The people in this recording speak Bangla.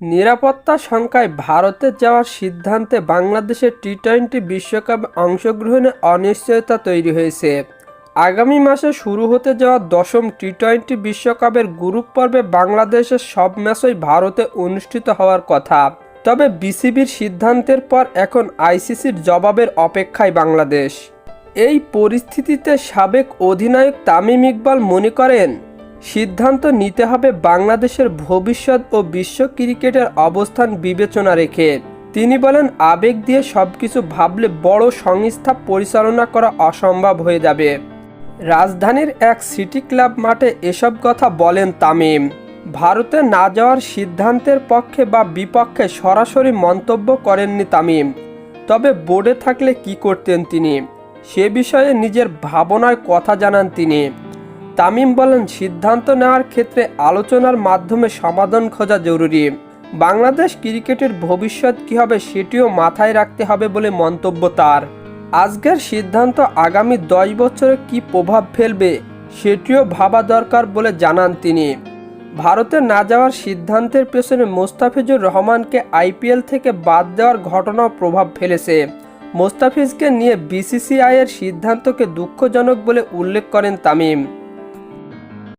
নিরাপত্তা শঙ্কায় ভারতে যাওয়ার সিদ্ধান্তে বাংলাদেশের টি টোয়েন্টি বিশ্বকাপে অংশগ্রহণে অনিশ্চয়তা তৈরি হয়েছে। আগামী মাসে শুরু হতে যাওয়া দশম টি টোয়েন্টি বিশ্বকাপের গ্রুপ পর্বে বাংলাদেশের সব ম্যাচই ভারতে অনুষ্ঠিত হওয়ার কথা। তবে বিসিবির সিদ্ধান্তের পর এখন আইসিসির জবাবের অপেক্ষায় বাংলাদেশ। এই পরিস্থিতিতে সাবেক অধিনায়ক তামিম ইকবাল মনে করেন সিদ্ধান্ত নিতে হবে বাংলাদেশের ভবিষ্যৎ ও বিশ্ব ক্রিকেটের অবস্থান বিবেচনা রেখে। তিনি বলেন, আবেগ দিয়ে সবকিছু ভাবলে বড় সংস্থা পরিচালনা করা অসম্ভব হয়ে যাবে। রাজধানীর এক সিটি ক্লাব মাঠে এসব কথা বলেন তামিম। ভারতে না যাওয়ার সিদ্ধান্তের পক্ষে বা বিপক্ষে সরাসরি মন্তব্য করেননি তামিম। তবে বোর্ডে থাকলে কি করতেন তিনি? সে বিষয়ে নিজের ভাবনায় কথা জানান তিনি। তামিম বলেন, সিদ্ধান্ত নেওয়ার ক্ষেত্রে আলোচনার মাধ্যমে সমাধান খোঁজা জরুরি। বাংলাদেশ ক্রিকেটের ভবিষ্যৎ কী হবে সেটিও মাথায় রাখতে হবে বলে মন্তব্য তার। আজকের সিদ্ধান্ত আগামী দশ বছরে কী প্রভাব ফেলবে সেটিও ভাবা দরকার বলে জানান তিনি। ভারতে না যাওয়ার সিদ্ধান্তের পেছনে মোস্তাফিজুর রহমানকে আইপিএল থেকে বাদ দেওয়ার ঘটনাও প্রভাব ফেলেছে। মোস্তাফিজকে নিয়ে বিসিসিআইয়ের সিদ্ধান্তকে দুঃখজনক বলে উল্লেখ করেন তামিম।